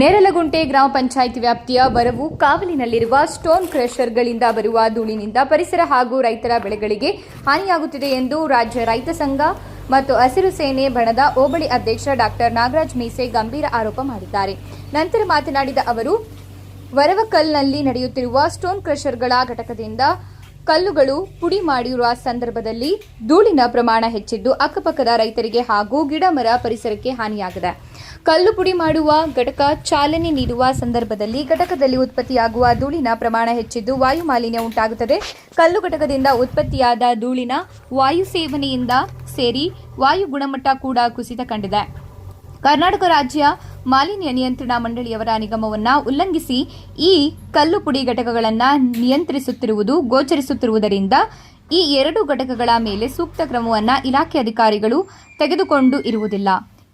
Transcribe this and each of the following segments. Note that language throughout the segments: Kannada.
ನೇರಲಗುಂಟೆ ಗ್ರಾಮ ಪಂಚಾಯಿತಿ ವ್ಯಾಪ್ತಿಯ ಬರವು ಕಾವಲಿನಲ್ಲಿರುವ ಸ್ಟೋನ್ ಕ್ರಷರ್ಗಳಿಂದ ಬರುವ ಧೂಳಿನಿಂದ ಪರಿಸರ ಹಾಗೂ ರೈತರ ಬೆಳೆಗಳಿಗೆ ಹಾನಿಯಾಗುತ್ತಿದೆ ಎಂದು ರಾಜ್ಯ ರೈತ ಸಂಘ ಮತ್ತು ಹಸಿರು ಸೇನೆ ಬಣದ ಹೋಬಳಿ ಅಧ್ಯಕ್ಷ ಡಾಕ್ಟರ್ ನಾಗರಾಜ್ ಮೀಸೆ ಗಂಭೀರ ಆರೋಪ ಮಾಡಿದ್ದಾರೆ. ನಂತರ ಮಾತನಾಡಿದ ಅವರು, ವರವಕಲ್ನಲ್ಲಿ ನಡೆಯುತ್ತಿರುವ ಸ್ಟೋನ್ ಕ್ರಷರ್ಗಳ ಘಟಕದಿಂದ ಕಲ್ಲುಗಳು ಪುಡಿ ಮಾಡಿರುವ ಸಂದರ್ಭದಲ್ಲಿ ಧೂಳಿನ ಪ್ರಮಾಣ ಹೆಚ್ಚಿದ್ದು ಅಕ್ಕಪಕ್ಕದ ರೈತರಿಗೆ ಹಾಗೂ ಗಿಡ ಮರ ಪರಿಸರಕ್ಕೆ ಹಾನಿಯಾಗಿದೆ. ಕಲ್ಲು ಪುಡಿ ಮಾಡುವ ಘಟಕ ಚಾಲನೆ ನೀಡುವ ಸಂದರ್ಭದಲ್ಲಿ ಘಟಕದಲ್ಲಿ ಉತ್ಪತ್ತಿಯಾಗುವ ಧೂಳಿನ ಪ್ರಮಾಣ ಹೆಚ್ಚಿದ್ದು ವಾಯು ಮಾಲಿನ್ಯ ಉಂಟಾಗುತ್ತದೆ. ಕಲ್ಲು ಘಟಕದಿಂದ ಉತ್ಪತ್ತಿಯಾದ ಧೂಳಿನ ವಾಯು ಸೇವನೆಯಿಂದ ಸೇರಿ ವಾಯು ಗುಣಮಟ್ಟ ಕೂಡ ಕುಸಿತ ಕಂಡಿದೆ. ಕರ್ನಾಟಕ ರಾಜ್ಯ ಮಾಲಿನ್ಯ ನಿಯಂತ್ರಣ ಮಂಡಳಿಯವರ ನಿಗಮವನ್ನ ಉಲ್ಲಂಘಿಸಿ ಈ ಕಲ್ಲು ಪುಡಿ ಘಟಕಗಳನ್ನು ನಿಯಂತ್ರಿಸುತ್ತಿರುವುದು, ಗೋಚರಿಸುತ್ತಿರುವುದರಿಂದ ಈ ಎರಡು ಘಟಕಗಳ ಮೇಲೆ ಸೂಕ್ತ ಕ್ರಮವನ್ನು ಇಲಾಖೆ ಅಧಿಕಾರಿಗಳು ತೆಗೆದುಕೊಂಡು ಇರುವುದಿಲ್ಲ.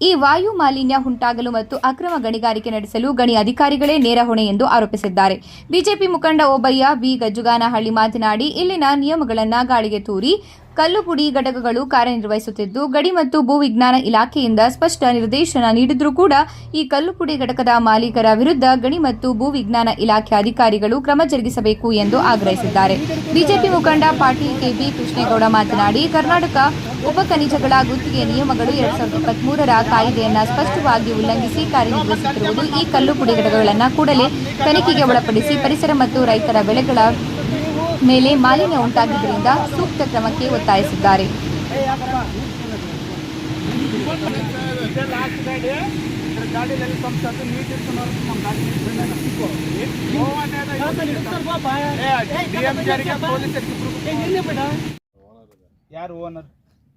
ಈ ವಾಯು ಮಾಲಿನ್ಯ ಉಂಟಾಗಲು ಮತ್ತು ಅಕ್ರಮ ಗಣಿಗಾರಿಕೆ ನಡೆಸಲು ಗಣಿ ಅಧಿಕಾರಿಗಳೇ ನೇರ ಹೊಣೆ ಎಂದು ಆರೋಪಿಸಿದ್ದಾರೆ. ಬಿಜೆಪಿ ಮುಖಂಡ ಓಬಯ್ಯ ಬಿ ಗಜ್ಜುಗಾನಹಳ್ಳಿ ಮಾತನಾಡಿ, ಇಲ್ಲಿನ ನಿಯಮಗಳನ್ನು ಗಾಳಿಗೆ ತೂರಿ ಕಲ್ಲು ಪುಡಿ ಘಟಕಗಳು ಕಾರ್ಯನಿರ್ವಹಿಸುತ್ತಿದ್ದು, ಗಡಿ ಮತ್ತು ಭೂ ವಿಜ್ಞಾನ ಇಲಾಖೆಯಿಂದ ಸ್ಪಷ್ಟ ನಿರ್ದೇಶನ ನೀಡಿದ್ರೂ ಕೂಡ ಈ ಕಲ್ಲು ಪುಡಿ ಘಟಕದ ಮಾಲೀಕರ ವಿರುದ್ಧ ಗಣಿ ಮತ್ತು ಭೂ ವಿಜ್ಞಾನ ಇಲಾಖೆ ಅಧಿಕಾರಿಗಳು ಕ್ರಮ ಜರುಗಿಸಬೇಕು ಎಂದು ಆಗ್ರಹಿಸಿದ್ದಾರೆ. ಬಿಜೆಪಿ ಮುಖಂಡ ಪಾಟೀಲ್ ಕೆಬಿ ಕೃಷ್ಣೇಗೌಡ ಮಾತನಾಡಿ, ಕರ್ನಾಟಕ ಉಪ ಖನಿಜಗಳ ಗುತ್ತಿಗೆ ನಿಯಮಗಳು ಎರಡ್ ಸಾವಿರದ ಇಪ್ಪತ್ಮೂರರ ಕಾಯ್ದೆಯನ್ನು ಸ್ಪಷ್ಟವಾಗಿ ಉಲ್ಲಂಘಿಸಿ ಕಾರ್ಯನಿರ್ವಹಿಸುತ್ತಿರುವುದು ಈ ಕಲ್ಲು ಪುಡಿ ಘಟಕಗಳನ್ನು ಕೂಡಲೇ ತನಿಖೆಗೆ ಒಳಪಡಿಸಿ ಪರಿಸರ ಮತ್ತು ರೈತರ ಬೆಳೆಗಳ ಮೇಲೆ ಮಾಲಿನ್ಯ ಉಂಟಾಗಿದ್ದರಿಂದ ಸೂಕ್ತ ಕ್ರಮಕ್ಕೆ ಒತ್ತಾಯಿಸಿದ್ದಾರೆ. ಯಾರು ಓನರ್?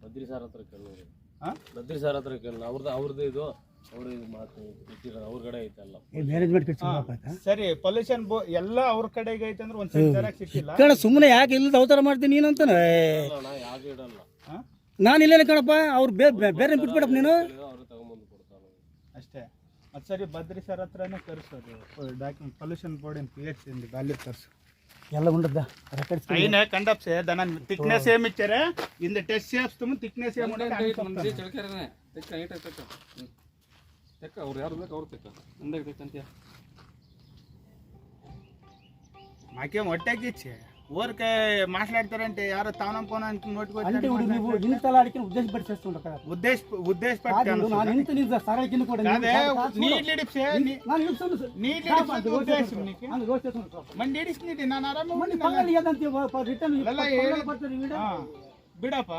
ಬದ್ರಿ ಸರ್ ಹತ್ರ ಕೇಳಿ ಹಾ? ಬದ್ರಿ ಸರ್ ಹತ್ರ ಕೇಳಿ ಅವ್ರದ್ದು ಅವ್ರದ್ದು ಇದು ಅವ್ರು ಇದು ಮಾತು ಇಟ್ಟಿರೋದು ಅವ್ರ ಕಡೆ ಐತಲ್ಲ ಮ್ಯಾನೇಜ್ಮೆಂಟ್ ಸರಿ ಪೊಲ್ಯೂಷನ್ ಬೋ ಎಲ್ಲ ಅವ್ರ ಕಡೆಗೆ ಐತೆ ಅಂದ್ರೆ ಒಂದ್ ಸರಿ ಚೆನ್ನಾಗಿ ಸಿಕ್ಕಿಲ್ಲ. ಕಣ ಸುಮ್ಮನೆ ಯಾಕೆ ಇಲ್ಲದ ಅವತಾರ ಮಾಡ್ತೀನಿ ನೀನು ಅಂತಾನೆ? ನಾನು ನಾ ಯಾಕೆ ಇಡಲ್ಲ. ಆ? ನಾನು ಇಲ್ಲೇನೆ ಕಣಪ್ಪ ಅವ್ರು ಬೇರೆ ಬಿಟ್ಬಿಡಪ್ಪ ನೀನು. ಅವ್ರು ತಗೊಂಬಂದು ಕೊಡ್ತಾರೆ ಅಷ್ಟೇ. ಮತ್ತೆ ಸರಿ ಬದ್ರಿ ಸರ್ ಹತ್ರನೇ ಕರ್ಸೋದು. Document pollution board in P H ತರ್ಸು. ಅಲ್ಲಿ ಎಲ್ಲ ಉಂಡದ್ದ? ರೆಕಾರ್ಡ್ಸ್ ಕಂಡಪ್ಸೆ ದನ ತಿಕ್ನೆಸ್ ಏಮ್ ಇಚ್ಚಾರೆ ಇಂದ ಟೆಸ್ಟ್ ಸೇಪ್ಸ್ ತುಂಬ ತಿಕ್ನೆಸ್ ಏಮ್ ಉಂಡೆ ತಿಕ್ಕ ತೆಕ್ಕ ಹ್ಮ್. ತೆಕ್ಕ ಅವ್ರು ಯಾರು ಬೇಕು ಅವ್ರು ತೆಕ್ಕ ಒಂದೇ ತೆಕ್ಕ ಅಂತೀಯ మాకేం ಹೊಟ್ಟೆಗೆ ఇచ్చే ఊరికే మాట్లాడతారంటే యారో తానం పోనా అంటే ఇప్పుడు నువ్వు ఇంతలా అడిగిన ఉద్దేశపడి చేస్తుంటా ఉద్దేశ ఉద్దేశ ನಾನು ನಿಂತು ನಿಂತ ಸರಳ ಕಿಂದ ಕೂಡ అదే నీళ్ళు ఇడిపే ನಾನು ನಿಲ್ಸೋದು నీళ్ళు ఇడిపే ఉద్దేశం నీకు ನಾನು ರೋಸ್ಟ್ చేస్తాను మండి ఇడిసి నీటి ನಾನು ಆರಾಮ ಮಂದಿ ಪಂಗಲ್ಲಿ ಏದಂತ ರಿಟರ್ನ್ ಎಲ್ಲ ಹೇಳಿ- ಹಾ ಬಿಡಪ್ಪ